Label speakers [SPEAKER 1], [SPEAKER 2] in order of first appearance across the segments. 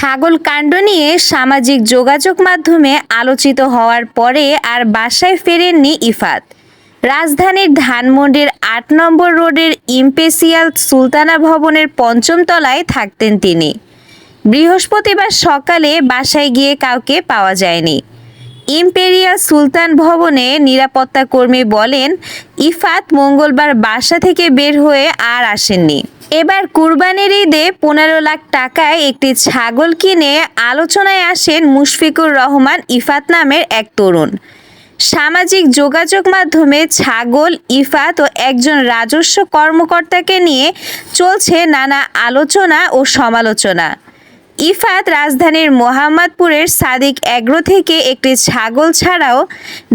[SPEAKER 1] ছাগল কাণ্ড নিয়ে সামাজিক যোগাযোগ মাধ্যমে আলোচিত হওয়ার পরে আর বাসায় ফেরেননি ইফাত। রাজধানীর ধানমন্ডির আট নম্বর রোডের ইম্পেসিয়াল সুলতানা ভবনের পঞ্চম তলায় থাকতেন তিনি। বৃহস্পতিবার সকালে বাসায় গিয়ে কাউকে পাওয়া যায়নি। ইম্পেরিয়াল সুলতান ভবনে নিরাপত্তা কর্মী বলেন, ইফাত মঙ্গলবার বাসা থেকে বের হয়ে আর আসেননি। এবার কুরবানির ঈদে পনেরো লাখ টাকায় একটি ছাগল কিনে আলোচনায় আসেন মুশফিকুর রহমান ইফাত নামের এক তরুণ। সামাজিক যোগাযোগ মাধ্যমে ছাগল, ইফাত ও একজন রাজস্ব কর্মকর্তাকে নিয়ে চলছে নানা আলোচনা ও সমালোচনা। ইফাত রাজধানীর মোহাম্মদপুরের সাদিক অ্যাগ্রো থেকে একটি ছাগল ছাড়াও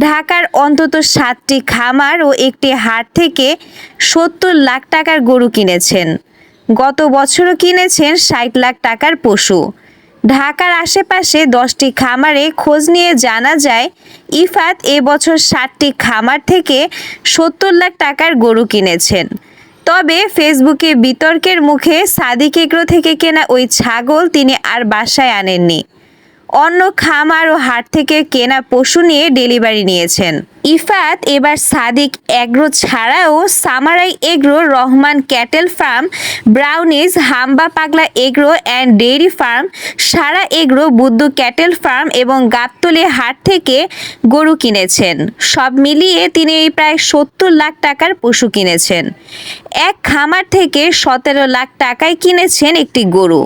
[SPEAKER 1] ঢাকার অন্তত সাতটি খামার ও একটি হাট থেকে সত্তর লাখ টাকার গরু কিনেছেন। গত বছরও কিনেছেন ষাট লাখ টাকার পশু। ঢাকার আশেপাশে দশটি খামারে খোঁজ নিয়ে জানা যায়, ইফাত এবছর ষাটটি খামার থেকে সত্তর লাখ টাকার গরু কিনেছেন। তবে ফেসবুকে বিতর্কের মুখে সাদিক এগ্রো থেকে কেনা ওই ছাগল তিনি আর বাসায় আনেননি। অন্য খামার ও হাট থেকে কেনা পশু নিয়ে ডেলিভারি নিয়েছেন। ইফাত এবার সাদিক এগ্রো ছাড়াও Samurai agro, Rahman cattle farm, Brownies, Hamba Pagla agro and dairy farm, Sara agro, Buddha cattle farm এবং গাবতলি হাট থেকে গরু কিনেছেন। সব মিলিয়ে তিনি প্রায় সত্তর লাখ টাকার পশু কিনেছেন। এক খামার থেকে সতেরো লাখ টাকায় কিনেছেন একটি গরু।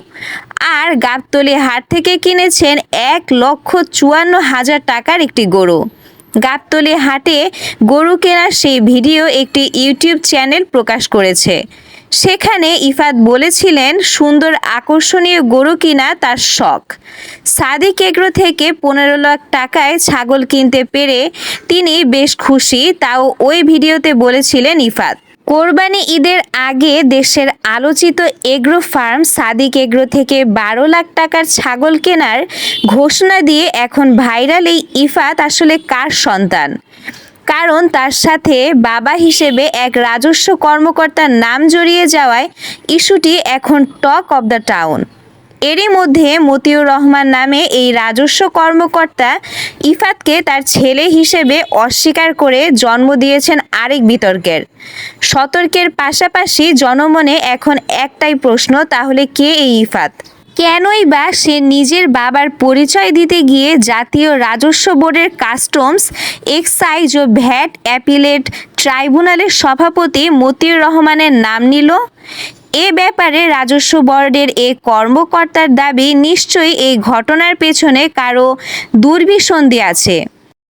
[SPEAKER 1] আর গাবতলি হাট থেকে কিনেছেন এক লক্ষ চুয়ান্ন হাজার টাকার একটি গরু। গাবতলি হাটে গরু কেনার সেই ভিডিও একটি ইউটিউব চ্যানেল প্রকাশ করেছে। সেখানে ইফাত বলেছিলেন, সুন্দর আকর্ষণীয় গরু কিনা তার শখ। সাদিক এগ্রো থেকে পনেরো লাখ টাকায় ছাগল কিনতে পেরে তিনি বেশ খুশি। তাও ওই ভিডিওতে বলেছিলেন ইফাত। কোরবানি ঈদের আগে দেশের আলোচিত এগ্রো ফার্ম সাদিক এগ্রো থেকে বারো লাখ টাকার ছাগল কেনার ঘোষণা দিয়ে এখন ভাইরাল এই ইফাত আসলে কার সন্তান? কারণ তার সাথে বাবা হিসেবে এক রাজস্ব কর্মকর্তার নাম জড়িয়ে যাওয়ায় ইস্যুটি এখন টক অব দ্য টাউন। এরই মধ্যে মতিউর রহমান নামে এই রাজস্ব কর্মকর্তা ইফাতকে তার ছেলে হিসেবে অস্বীকার করে জন্ম দিয়েছেন আরেক বিতর্কের। সতর্কের পাশাপাশি জনমনে এখন একটাই প্রশ্ন, তাহলে কে এই ইফাত? কেনই বা সে নিজের বাবার পরিচয় দিতে গিয়ে জাতীয় রাজস্ব বোর্ডের কাস্টমস, এক্সাইজ ও ভ্যাট অ্যাপিলেট ট্রাইব্যুনালের সভাপতি মতিউর রহমানের নাম নিল? এ ব্যাপারে রাজস্ব বোর্ডের এ কর্মকর্তার দাবি নিশ্চয়ই এই ঘটনার পেছনে কারও দুর্বিসন্ধি আছে।